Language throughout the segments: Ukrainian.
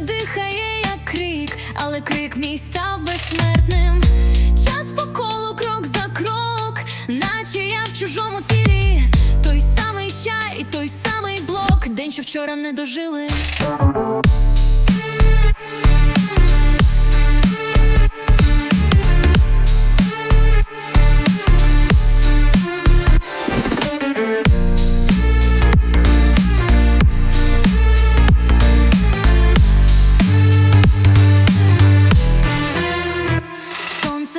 дихає, як крик, але крик мій став безсмертним. Час по колу, крок за крок, наче я в чужому тілі. Той самий чай, той самий блок, день, що вчора не дожили.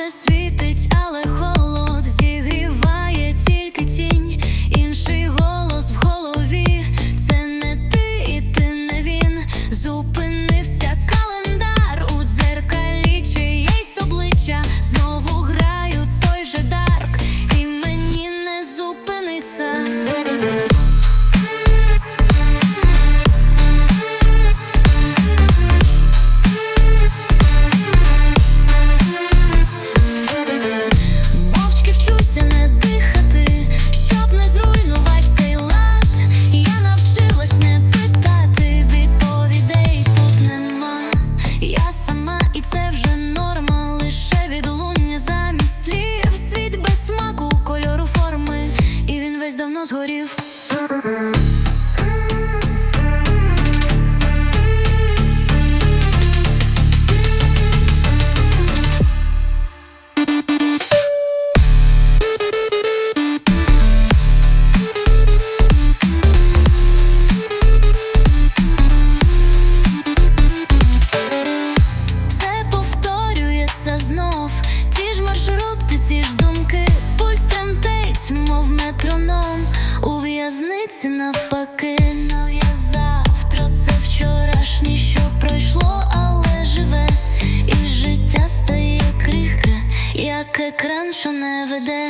Світить, але холод згорів. В'язниці навпаки, завтра це вчорашнє, що пройшло, але живе, і життя стає крихке, як екран, що не веде.